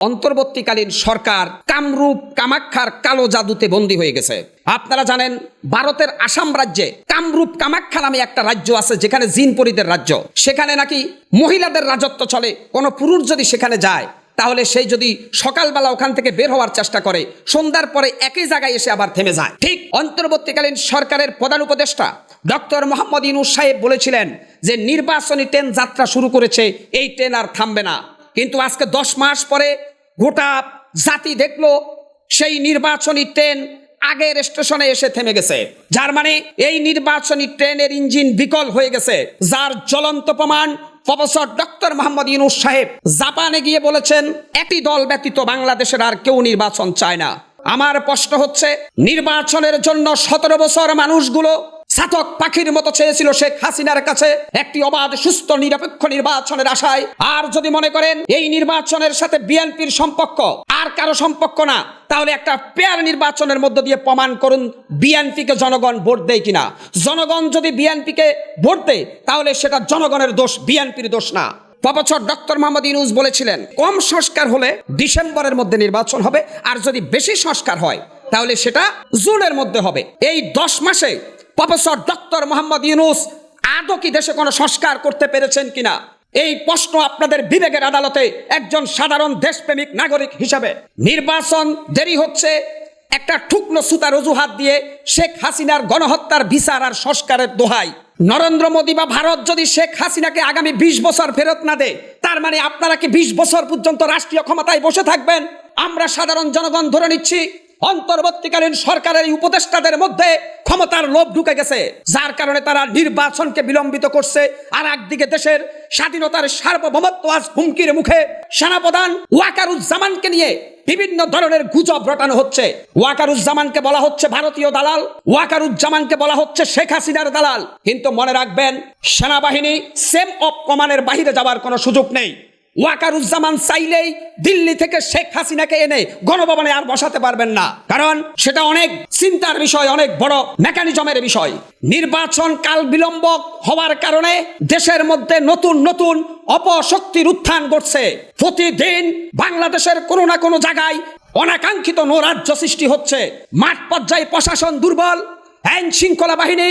অন্তর্বর্তীকালীন সরকার কামরূপ, কামাখ্যার কালো জাদুতে বন্দী হয়ে গেছে। আপনারা জানেন, ভারতের আসাম রাজ্যে কামরূপ, কামাখ্যা নামে একটা রাজ্য আছে, যেখানে জিনপরিদের রাজ্য। সেখানে নাকি মহিলাদের রাজত্ব চলে। কোনো পুরুষ যদি সেখানে যায়, তাহলে সেই যদি সকালবেলা ওখান থেকে বের হওয়ার চেষ্টা করে, সন্ধ্যার পরে একই জায়গায় এসে আবার থেমে যায়। ঠিক অন্তর্বর্তীকালীন সরকারের প্রধান উপদেষ্টা ডক্টর মোহাম্মদ ইনুস সাহেব বলেছিলেন যে, নির্বাচনী ট্রেন যাত্রা শুরু করেছে, এই ট্রেন আর থামবে না। কিন্তু আজকে দশ মাস পরে গোটা জাতি দেখল, সেই নির্বাচনী ট্রেন আগের স্টেশনে এসে থেমে গেছে। যার মানে এই নির্বাচনী ট্রেনের ইঞ্জিন বিকল হয়ে গেছে, যার জ্বলন্ত প্রমাণ প্রফেসর ডক্টর মোহাম্মদ ইউনুস সাহেব জাপানে গিয়ে বলেছেন একটি দল ব্যতীত বাংলাদেশের আর কেউ নির্বাচন চায় না। আমার প্রশ্ন হচ্ছে, নির্বাচনের জন্য সতেরো বছর মানুষগুলো ছাতক পাখির মতো চেয়েছিল শেখ হাসিনার কাছে একটি অবাধ, সুস্থ, নিরপেক্ষ নির্বাচনের আশায়। আর যদি মনে করেন, এই নির্বাচনের সাথে বিএনপির সম্পর্ক আর কারও সম্পর্ক না, তাহলে একটা পেয়ার নির্বাচনের মধ্য দিয়ে প্রমাণ করুন বিএনপিকে জনগণ ভোট দেয় কিনা। জনগণ যদি বিএনপিকে ভোট দেয়, তাহলে সেটা জনগণের দোষ, বিএনপির দোষ না। প্রফেসর ডক্টর মোহাম্মদ ইউনুস বলেছিলেন, কম সংস্কার হলে ডিসেম্বরের মধ্যে নির্বাচন হবে, আর যদি বেশি সংস্কার হয়, তাহলে সেটা জুনের মধ্যে হবে। এই দশ মাসে প্রফেসর ডক্টর মোহাম্মদ ইউনুস, আদৌ কি দেশে কোনো সংস্কার করতে পেরেছেন কিনা? এই প্রশ্ন আপনাদের বিবেকের আদালতে একজন সাধারণ দেশপ্রেমিক নাগরিক হিসাবে। নির্বাচন দেরি হচ্ছে, একটা ঠুকনো সুতার অজুহাত দিয়ে শেখ হাসিনার গণহত্যার বিচার আর সংস্কারের দোহাই। নরেন্দ্র মোদী বা ভারত যদি শেখ হাসিনাকে আগামী বিশ বছর ফেরত না দেয়, তার মানে আপনারা কি বিশ বছর পর্যন্ত রাষ্ট্রীয় ক্ষমতায় বসে থাকবেন? আমরা সাধারণ জনগণ ধরে নিচ্ছি অন্তর্বর্তীকালীন সরকারের উপদেষ্টাদের মধ্যে ক্ষমতার লোভ ঢুকে গেছে, যার কারণে তারা নির্বাচনকে বিলম্বিত করছে। আর একদিকে দেশের স্বাধীনতার সার্বভৌমত্ব আজ হুমকির মুখে। সেনাপ্রধান ওয়াকারুজ্জামানকে নিয়ে বিভিন্ন ধরনের গুজব রটানো হচ্ছে। ওয়াকারুজ্জামানকে বলা হচ্ছে ভারতীয় দালাল, ওয়াকারুজ্জামানকে বলা হচ্ছে শেখ হাসিনার দালাল। কিন্তু মনে রাখবেন, সেনাবাহিনী সেম অফ কমানের বাহিরে যাওয়ার কোনো সুযোগ নেই। ওয়াকারুজ্জামান চাইলেই দিল্লি থেকে শেখ হাসিনাকে এনে গণভবনে আর বসাতে পারবেন না। কারণ সেটা অনেক চিন্তার বিষয়, অনেক বড় মেকানিজমের বিষয়। নির্বাচন কাল বিলম্ব হওয়ার কারণে দেশের মধ্যে নতুন নতুন অপশক্তির উত্থান ঘটছে। প্রতিদিন বাংলাদেশের কোনো না কোনো জায়গায় অনাকাঙ্ক্ষিত নৈরাজ্য সৃষ্টি হচ্ছে। মাঠ পর্যায়ে প্রশাসন দুর্বল আইন শৃঙ্খলা বাহিনী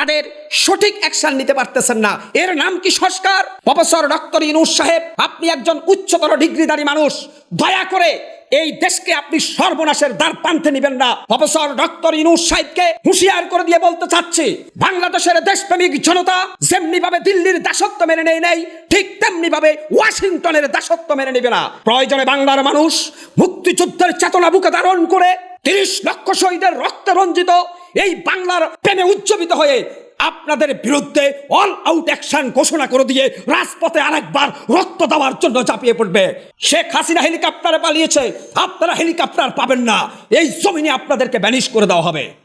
তাদের সঠিক অ্যাকশন নিতে পারতেছেন না। এর নাম কি সংস্কার? প্রফেসর ডক্টর ইনুস সাহেব, আপনি একজন উচ্চতর ডিগ্রিধারী মানুষ। দয়া করে এই দেশকে আপনি সর্বনাশের দ্বার প্রান্তে নেবেন না। প্রফেসর ডক্টর ইনুস সাহেবকে হুঁশিয়ার করে দিয়ে বলতে চাচ্ছি, বাংলাদেশের দেশপ্রেমিক জনতা যেমনি ভাবে দিল্লির দাসত্ব মেনে নেই নেই, ঠিক তেমনি ভাবে ওয়াশিংটনের দাসত্ব মেনে নেবে না। প্রয়োজনে বাংলার মানুষ মুক্তিযুদ্ধের চেতনা বুকে ধারণ করে তিরিশ লক্ষ শহীদের রক্তে রঞ্জিত এই বাংলার প্রেমে উজ্জীবিত হয়ে আপনাদের বিরুদ্ধে অল আউট অ্যাকশন ঘোষণা করে দিয়ে রাজপথে আরেকবার রক্ত দেওয়ার জন্য চাপিয়ে পড়বে। শেখ হাসিনা হেলিকপ্টারে পালিয়েছে, আপনারা হেলিকপ্টার পাবেন না। এই জমিনে আপনাদেরকে ব্যানিশ করে দেওয়া হবে।